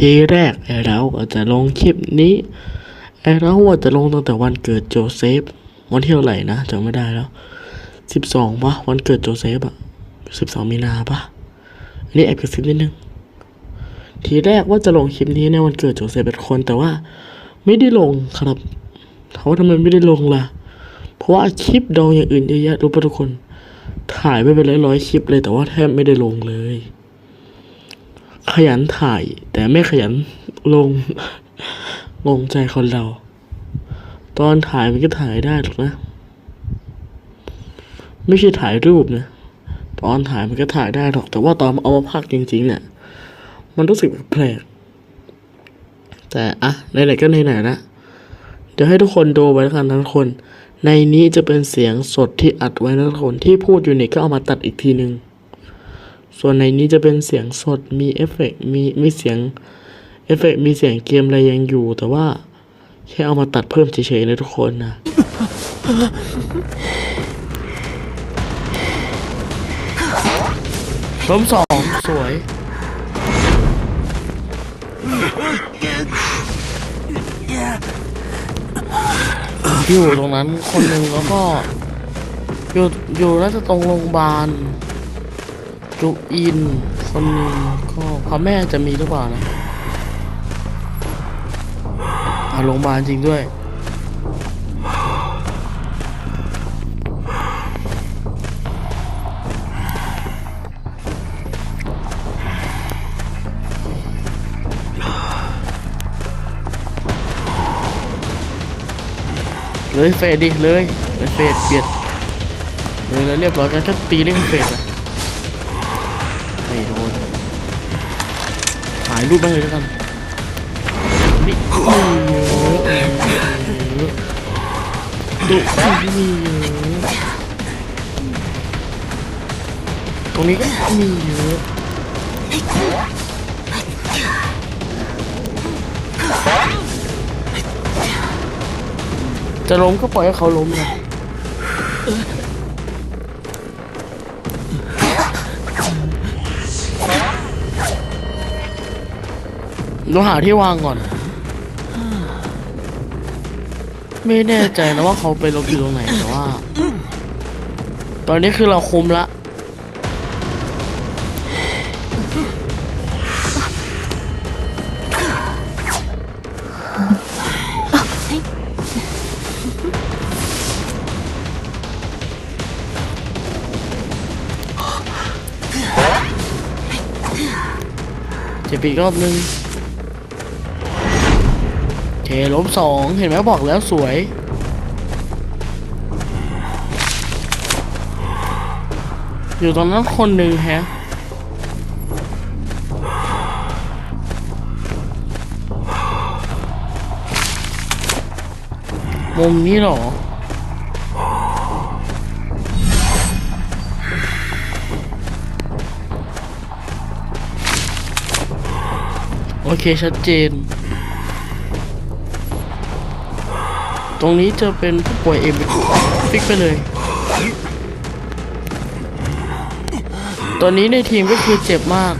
ทีแรกไอเราก็จะลงคลิปนี้ไอเราว่าจะลงตั้งแต่วันเกิดโจเซฟ วันที่เท่าไหร่นะจำไม่ได้แล้วสิบสองปะวันเกิดโจเซฟอะสิบสองมีนาปะอันนี้แอบกระซิบนิดนึง ทีแรกว่าจะลงคลิปนี้ในวันเกิดโจเซฟเป็นคน แต่ว่าไม่ได้ลงครับถามว่าทำไมไม่ได้ลงล่ะ เพราะว่าคลิปดองอย่างอื่นเยอะแยะรู้ปะทุกคน ถ่ายไปเป็นร้อยๆคลิปเลยแต่ว่าแทบไม่ได้ลงเลย ขยันถ่าย แต่ไม่ขยันลง งงใจคนเรา ตอนถ่ายมันก็ถ่ายได้หรอกนะ ไม่ใช่ถ่ายรูปนะ ตอนถ่ายมันก็ถ่ายได้หรอก แต่ว่าตอนเอามาพักจริงๆเนี่ยมันรู้สึกแปลก แต่อะไหนๆก็ไหนๆนะเดี๋ยวให้ทุกคนดูไว้แล้วกันนะทุกคน ในนี้จะเป็นเสียงสดที่อัดไว้นะทุกคนที่พูดอยู่นี่ก็เอามาตัดอีกทีนึง ส่วนในนี้จะเป็นเสียงสดมีเอฟเฟกต์มีมีเสียงเอฟเฟกต์มีเสียงเกมอะไรยังอยู่ แต่ว่าแค่เอามาตัดเพิ่มเฉยๆนะทุกคนนะล้มสองสวย อยู่ตรงนั้นคนหนึ่งแล้วก็ อยู่อยู่น่าจะตรงโรงพยาบาล จุอิน คนหนึ่งก็พระแม่จะมีหรือเปล่านะอาโรงพยาบาลจริงด้วย เลยเฟดดิเลยเลยเฟดเบียดเลยแล้วเรียบร้อยกันถ้าตีเล่นเฟดอะ ไม่โดนถ่ายรูปไปเลยแล้วกันนี่ดุมีเยอะตรงนี้ก็มีเยอะจะล้มก็ปล่อยให้เขาล้มนะ เราหาที่วางก่อน ไม่แน่ใจนะว่าเขาไปลบอยู่ตรงไหนแต่ว่า ตอนนี้คือเราคุมละเจ็บอีกรอบนึง ล้มสองเห็นไหมบอกแล้วสวย อยู่ตรงนั้นคนหนึ่งแฮะมุมนี้หรอ โอเค ชัดเจน ตรงนี้จะเป็นผู้ป่วยเอ็มฟิกไปเลย ตอนนี้ในทีมก็คือเจ็บมาก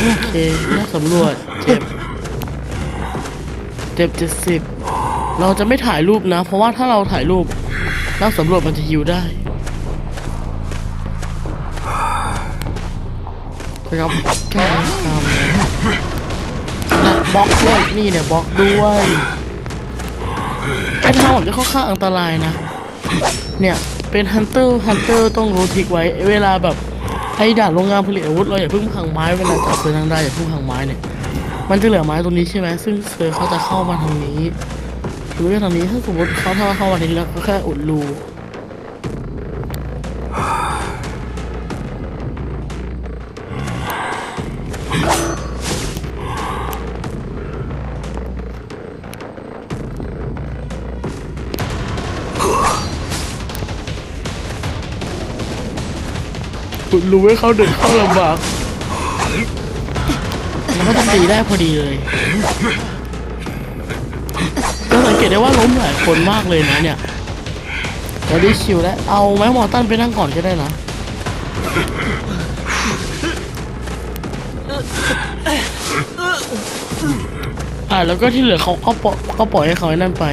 โอเคน่าสำรวจ เจ็บ เจ็บเจ็ดสิบ เราจะไม่ถ่ายรูปนะ เพราะว่าถ้าเราถ่ายรูปนักสำรวจมันจะฮิวได้นะครับแก้ตามนะ บล็อกด้วยนี่เนี่ยบล็อกด้วยไอ้ทางผมจะค่อนข้างอันตรายนะ เนี่ยเป็นฮันเตอร์ฮันเตอร์ต้องรู้ทิกไว้ เวลาแบบไอ้ด่านโรงงานผลิตอาวุธเราอย่าเพิ่งพังไม้เวลาจับเสือทางได้อย่าเพิ่งพังไม้เนี่ยมันจะเหลือไม้ตรงนี้ใช่ไหมซึ่งเสือเขาจะเข้ามาทางนี้หรือว่าทางนี้ถ้าสมมติเขาถ้าเข้ามาทางนี้แล้วก็แค่อุดรู คุณรู้ไหมเขาเดินเข้าลำบากแล้วก็จะตีได้พอดีเลยก็สังเกตได้ว่าล้มหลายคนมากเลยนะเนี่ยเราได้ชิวแล้ว เอาแม้มอตันไปนั่งก่อนก็ได้นะอ่าแล้วก็ที่เหลือเขาก็ปล่อยก็ปล่อยให้เขาไอ้นั่นไป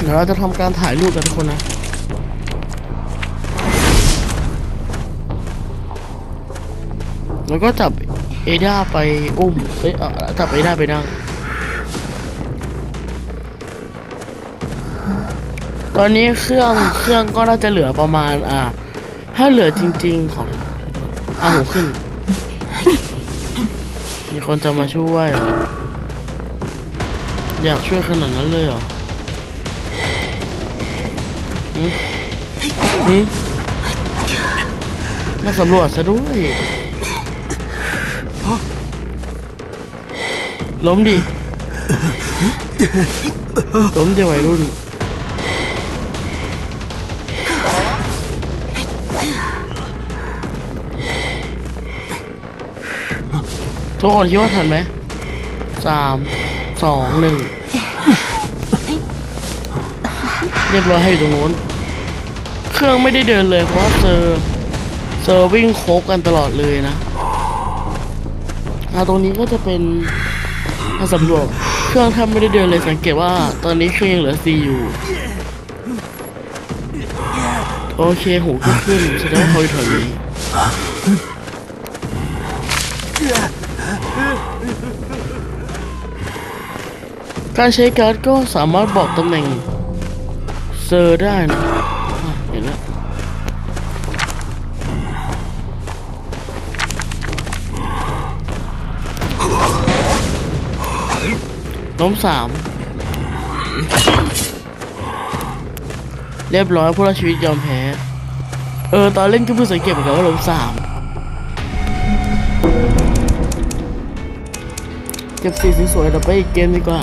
เดี๋ยวเราจะทำการถ่ายรูปกันทุกคนนะ แล้วก็จับเอด้าไปอุ้มเอ้ยเอาจับเอด้าไปนั่ง ตอนนี้เครื่องเครื่องก็น่าจะเหลือประมาณ อ่า ถ้าเหลือจริง ๆ ของอาหูขึ้น มีคนจะมาช่วยออยากช่วยขนาดนั้นเลยเหรอหืมหืมมาสำรวจซะด้วย ล้มดิ ล้มเดี๋ยววัยรุ่น ทุกคนคิดว่าทันไหม สาม สอง หนึ่ง เรียบร้อยให้อยู่ตรงนู้น เครื่องไม่ได้เดินเลยเพราะว่าเซอร์เซอร์วิ่งโคบกันตลอดเลยนะอ่าตรงนี้ก็จะเป็น มาสำรวจเครื่องแทบไม่ได้เดินเลยสังเกตว่า ตอนนี้เครื่องยังเหลือ C อยู่ โอเคหูก็ขึ้นแสดงว่าเขาอยู่แถวนี้การใช้การ์ดก็สามารถบอกตำแหน่งเซอร์ได้นะ ล้มสามเรียบร้อยผู้รอดชีวิตยอมแพ้ เออ ตอนเล่นก็เพิ่งสังเกตเหมือนกันว่าล้มสามเก็บสีสวยๆเราไปอีกเกมดีกว่า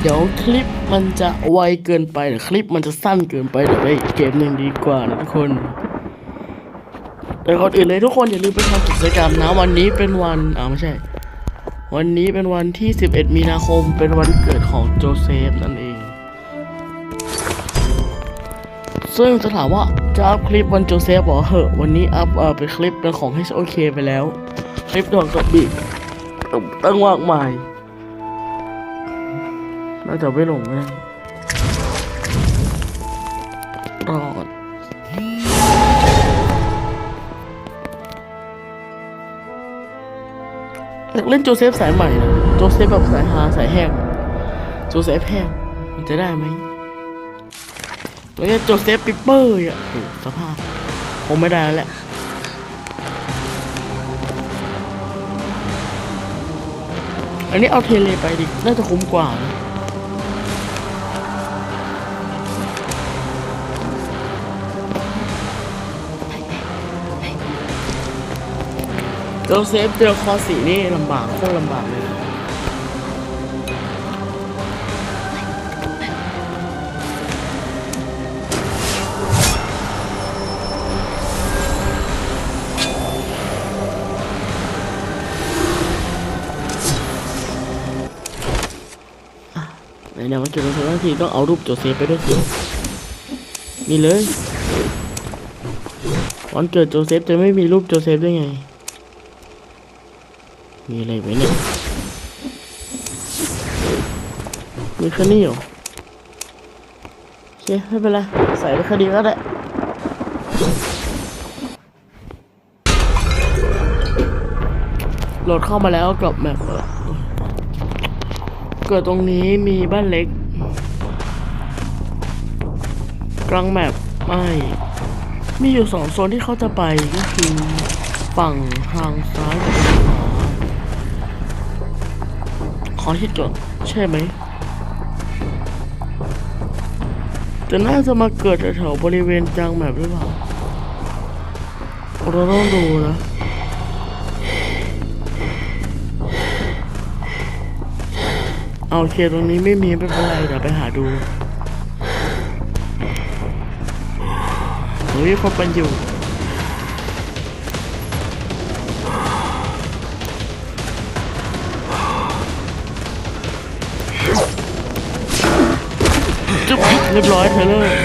เดี๋ยวคลิปมันจะไวเกินไปหรือคลิปมันจะสั้นเกินไปเดี๋ยวไปอีกเกมหนึ่งดีกว่านะทุกคนแต่ก่อนอื่นเลยทุกคนอย่าลืมไปทำกิจกรรมนะวันนี้เป็นวันอ่าไม่ใช่ วันนี้เป็นวันที่ 11 มีนาคม เป็นวันเกิดของโจเซฟนั่นเอง ซึ่งจะถามว่าจะอัพคลิปวันโจเซฟหรอเหอะ วันนี้อัพเออเป็นคลิปเป็นของ HOK ไปแล้ว คลิปดองกับบิกตั้งมากมายน่าจะไม่หลงน อยากเล่นโจเซฟสายใหม่นะโจเซฟแบบสายฮาสายแห้งโจเซฟแห้งมันจะได้ไหมแล้วก็โจเซฟปิปเปอร์อะโอ้สภาพคงไม่ได้แล้วแหละอันนี้เอาเทเลไปดิน่าจะคุ้มกว่านะ โจเซฟเจอคอสีนี่ลำบากโคตรลำบากเลยนะไหนๆมาเก็บโจเซฟทั้งทีต้องเอารูปโจเซฟไปด้วยสินี่เลยวันเกิดโจเซฟจะไม่มีรูปโจเซฟได้ไง มีอะไรไหมเนี่ยมีแค่นี้เหรอโอเคไม่เป็นไรใส่ไปแค่นี้ก็ได้โหลดเข้ามาแล้วกลับแมปเปิดเกิดตรงนี้มีบ้านเล็กกลางแมปไม่มีอยู่สองโซนที่เขาจะไปก็คือฝั่งทางซ้ายกับทางขวา ขอคิดก่อนใช่ไหม แต่น่าจะมาเกิดแถวบริเวณกลางแมปหรือเปล่า เราต้องดูนะเอาโอเคตรงนี้ไม่มีไม่เป็นไรเดี๋ยวไปหาดูเฮ้ยคนเป็นอยู่ เรียบร้อยเธอเลย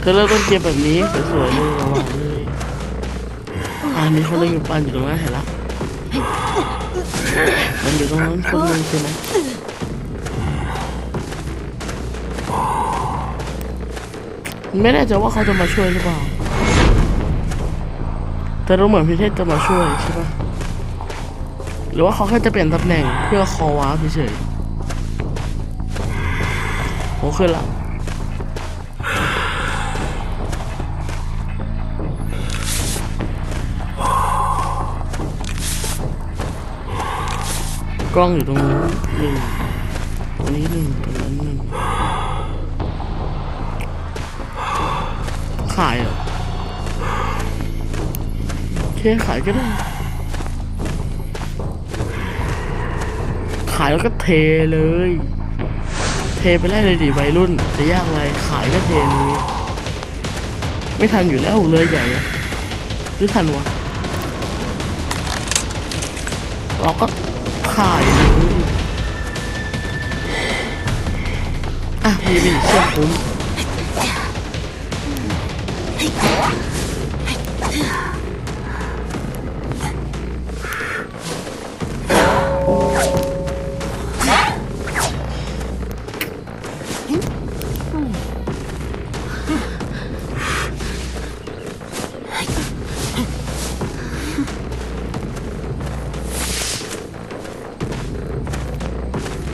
เธอจะเริ่มต้นเกมแบบนี้สวยๆเลยระวังเลยอ่ามีคนเล่นอยู่ปันอยู่ตรงนั้นเห็นละมันอยู่ตรงนั้นคนนึงใช่ไหมไม่แน่ใจว่าเขาจะมาช่วยหรือเปล่า แต่รู้เหมือนพี่เทศจะมาช่วยใช่ปะ หรือว่าเขาแค่จะเปลี่ยนตำแหน่งเพื่อคอว้าเฉยๆโอขึ้นละกล้องอยู่ตรงนู้นหนึ่งตรงนี้หนึ่งตรงนั้นหนึ่งขายเหรอโอเคขายก็ได้ ขายแล้วก็เทเลย เทไปได้เลยดิวัยรุ่น จะยากอะไรขายก็เทเลยไม่ทันอยู่แล้วเลยใหญ่หรือทันวะเราก็ขายเลยอะมีเป็นเชื่อคุ้ม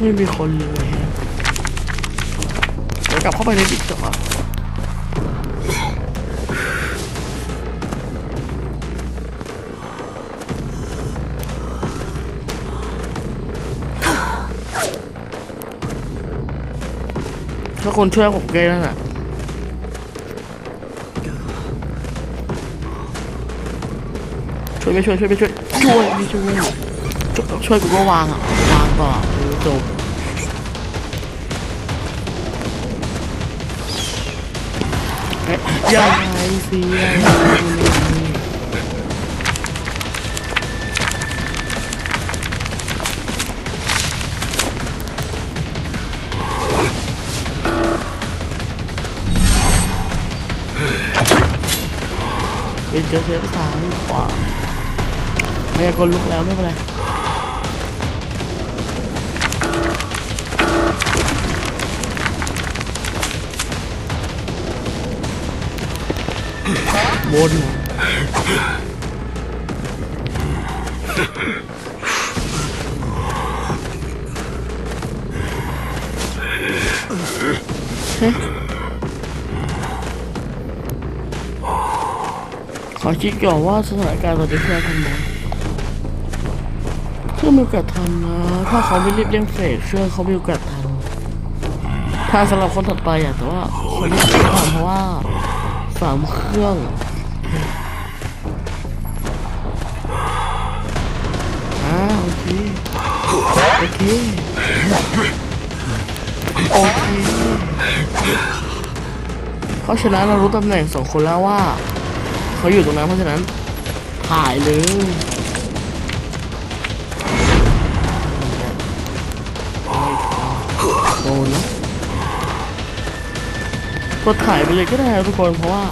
ไม่มีคนเลยเดี๋ยวกลับเข้าไปในดิบก่อนถ้าคนช่วยผมเกนั่นน่ะช่วยไม่ช่วยช่วยไม่ช่วยช่วยไม่ช่วยช่วยกูก็วางอะวางต่อเออ จบเอ๊ะยังไงเสียเป็นเจอเซฟซ้ายขวาไม่กดลุกแล้วไม่เป็นไร บนขอคิดก่อนว่าสถานการณ์เราจะแค่ทำไงเครื่องมีโอกาสทันนะถ้าเขาไม่รีบเร่งเฟสเครื่องเขามีโอกาสทันถ้าสำหรับคนถัดไปอะแต่ว่าคนที่ไม่ทันเพราะว่า สามเครื่อง อ่าโอเค โอเค โอเคเพราะฉะนั้นเรารู้ตำแหน่งสองคนแล้วว่า เขาอยู่ตรงนั้นเพราะฉะนั้นถ่ายเลย กดถ่ายไปเลยก็ได้ทุกคนเพราะว่า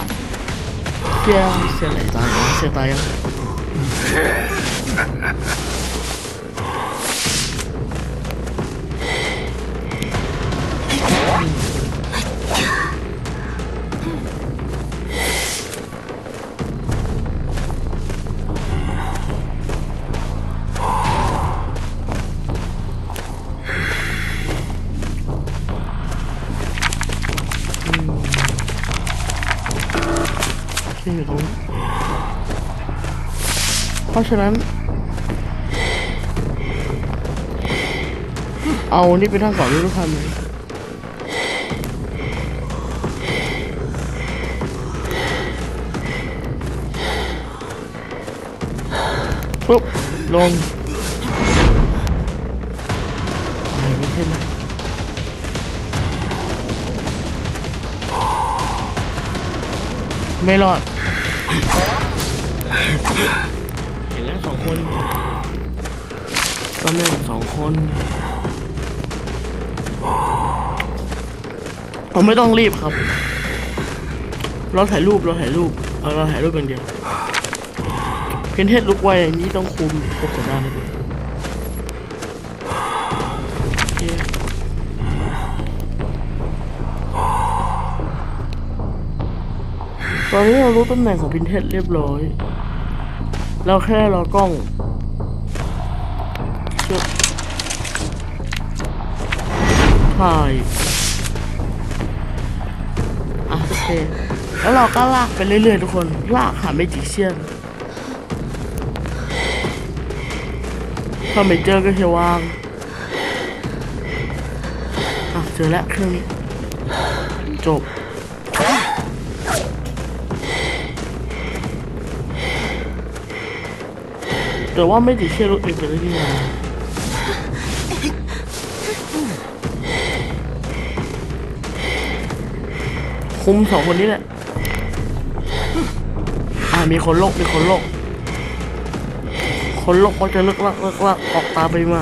แกเสียไหนตายเสียตายยังะนั้น เอา นี่ไปทางก่อนด้วยทุกท่านเลยปุ๊บ ลงไม่ใช่ไหมไม่รอด นแล้วสองคนก็เล่นสองคนผมไม่ต้องรีบครับ เราถ่ายรูปเราถ่ายรูปเอาเราถ่ายรูปอย่างเดียว เพนเทสลุกไวอย่างนี้ต้องคุมพวกคนด้านด้วยตอนนี้เรารู้ตำแหน่งของพินเทสเรียบร้อย เราแค่รอกล้องชุดถ่ายอะโอเคแล้วเราก็ลากไปเรื่อยๆทุกคน ลากหาเมจิเชียนถ้าไม่เจอก็จะวาง อะเจอแล้วเครื่องนี้ จบ แต่ว่าไม่ติเชื่อรถเองไปได้ยังไงคุมสองคนนี้แหละ อ่ามีคนโลกมีคนโลกคนโลกก็จะเลิกลักเลิกลักออกตาไปมา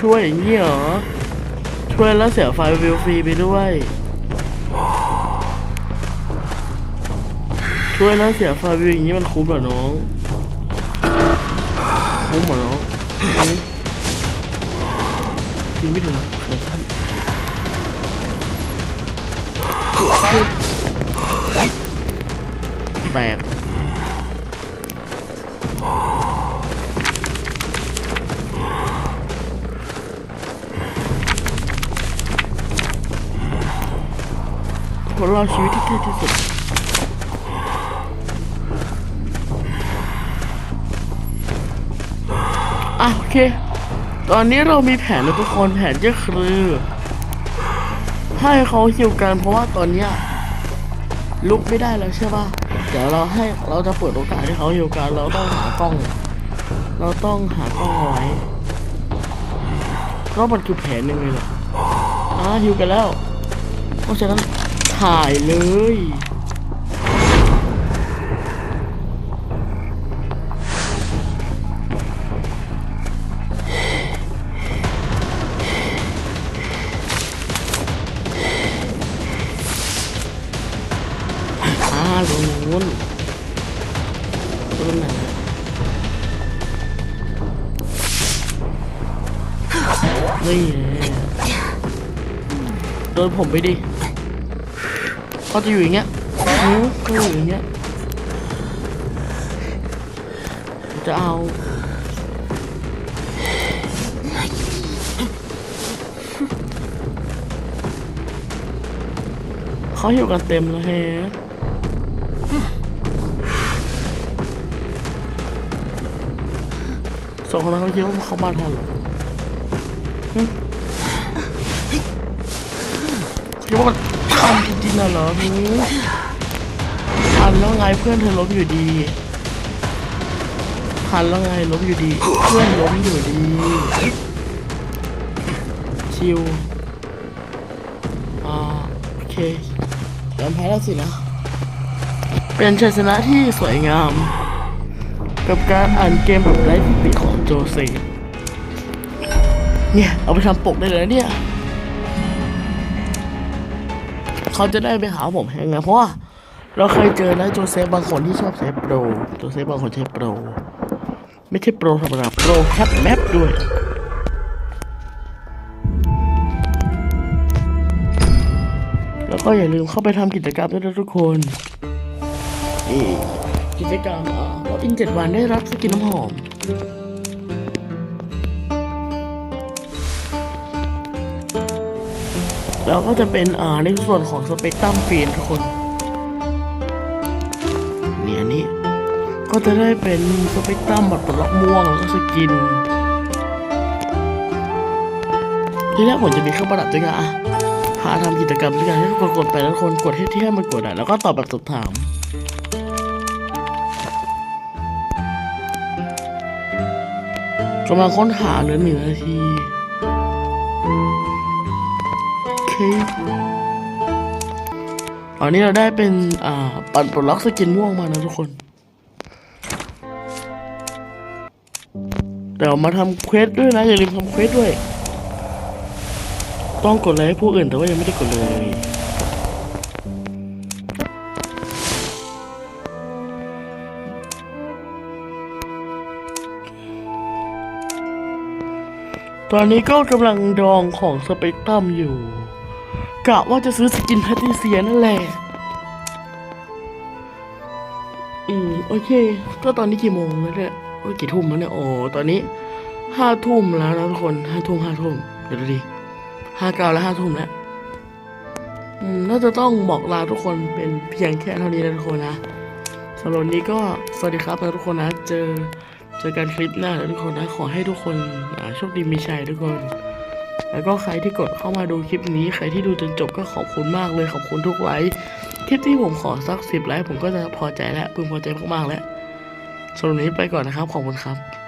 ช่วยอย่างนี้เหรอ ช่วยแล้วเสียไฟวิวฟรีไปด้วย ช่วยแล้วเสียไฟวิวอย่างนี้มันคุ้มเหรอน้อง คุ้มเหรอน้องอืมกินไม่ถึงเดี๋ยวท่านแตก คนรอดชีวิตที่เท่ที่สุดอะโอเค ตอนนี้เรามีแผนแล้วทุกคนแผนก็คือ ให้เขาฮิวกันเพราะว่าตอนเนี้ยลุกไม่ได้แล้วใช่ป่ะเดี๋ยวเราให้เราจะเปิดโอกาสให้เขาฮิวกันเราต้องหากล้อง เราต้องหากล้องไว้เพราะมันคือแผนหนึ่งเลยแหละอ่าฮิวกันแล้วเพราะฉะนั้นายเลย อ่าตรงนู้นตรงไหนนี่ไงโดนผมไปดิ เขาจะอยู่อย่างเงี้ยอือเขาอยู่อย่างเงี้ยจะเอาเขาอยู่กันเต็มแล้วแฮะสองคนนั้นเขาคิดว่าเขามาทันเหรอคิดว่ามันทั น่ะเหรอหึทันแล้วไงเพื่อนเธอล้มอยู่ดีทันแล้วไงล้มอยู่ดี เพื่อนล้มอยู่ดี ชิวอ่าโอเคยอมแพ้แล้วสินะ เป็นชัยชนะที่สวยงาม กับการอ่านเกมแบบไร้ที่ติของโจเซเนี่ย เอาไปทำปกได้เลยนะเนี่ย เขาจะได้ไปหาผมยังไงเพราะว่าเราเคยเจอนะโจเซฟบางคนที่ชอบใช้โปรโจเซฟบางคนใช้โปร ไม่ใช่โปรธรรมดาโปรแคปแมปด้วยแล้วก็อย่าลืมเข้าไปทำกิจกรรมด้วยนะทุกคนนี่กิจกรรมอ่าว่าอินเจ็ดวันได้รับสกินน้ำหอม แล้วก็จะเป็นอ่าในส่วนของสเปกตรัมฟีนทุกคนเนี่ยอันนี้ ก็จะได้เป็นสเปกตรัมบัตรปลดล็อกม่วงแล้วก็สกินที่แรกผมจะมีเครื่องประดับด้วยกันอะพาทำกิจกรรมด้วยกันให้ทุกคนกดไปแล้วทุกคนกดให้ที่ให้มันกดอะแล้วก็ตอบแบบสอบถามกำลังค้นหาเหลือหนึ่งนาที เคตอนนี้เราได้เป็น อ่า ปัดปลดล็อกสกินม่วงมานะทุกคนเดี๋ยวมาทำเควสด้วยนะ อย่าลืมทำเควสด้วย ต้องกดไลค์ให้ผู้อื่นแต่ว่ายังไม่ได้กดเลยตอนนี้ก็กำลังดองของสเปกตรัมอยู่ กะว่าจะซื้อสกินแพทริเซียนั่นแหละ อืมโอเค ก็ตอนนี้กี่โมงแล้วเนี่ยโอ้กี่ทุ่มแล้วเนี่ย โอ้ตอนนี้ห้าทุ่มแล้วนะทุกคนห้าทุ่มห้าทุ่มเดี๋ยวดูดิห้าเก้าแล้วห้าทุ่มแล้วอืมน่าจะต้องบอกลาทุกคนเป็นเพียงแค่เท่านี้นะทุกคนนะสำหรับนี้ก็สวัสดีครับนะทุกคนนะ เจอเจอกันคลิปหน้านะทุกคนนะ ขอให้ทุกคนโชคดีมีชัยทุกคน แล้วก็ใครที่กดเข้ามาดูคลิปนี้ ใครที่ดูจนจบก็ขอบคุณมากเลยขอบคุณทุกไลค์คลิปที่ผมขอสักสิบไลค์ผมก็จะพอใจแล้วพึงพอใจมากๆแล้วสำหรับวันนี้ไปก่อนนะครับขอบคุณครับ